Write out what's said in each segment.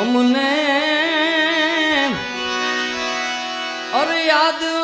અમને. અરે યાદ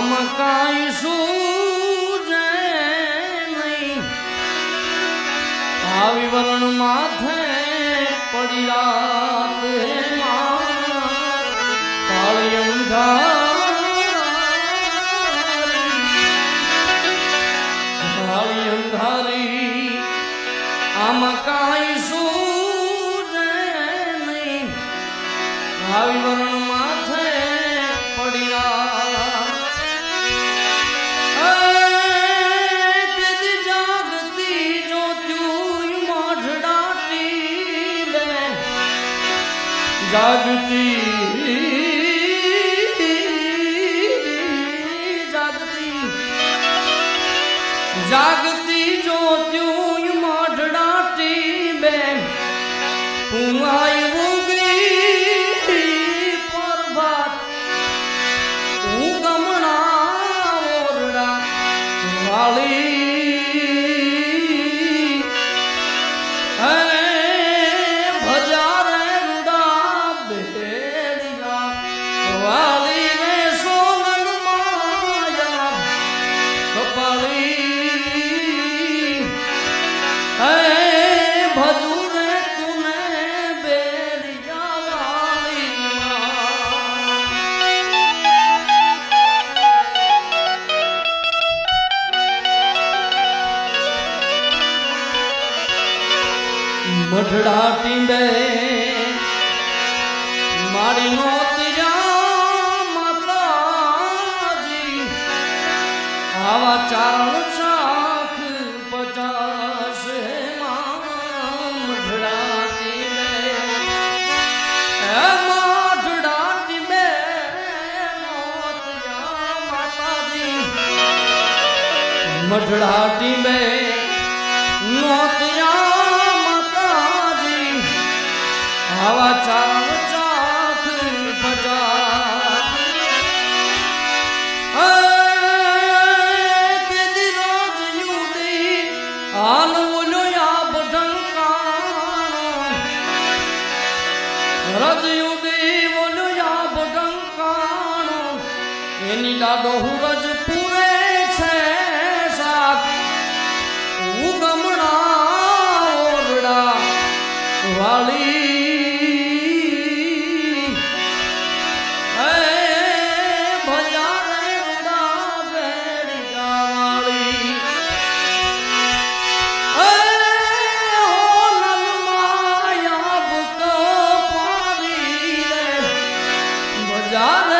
આમાં કાંઈ સૂજે નહીં આ વરણ માથે પડ્યા આમાં કાંઈ સૂજે નહીં આવી જાગતી જાગતી જાગતી જોત્યું મોઢડાટી બેન તું કપાળી હે ભજુ રે તુને મઢડા ટીંબે મારી નોતિયા આવા ચારણ શાખ પચાસ મઢડાટી ટીંબે નોતિયા માતાજી આવા ચાર એની લાડો હું રજ પૂરે છે સાથ ઉગમણા ઓરડા વાળી માયા બુક પારી રે ભજારે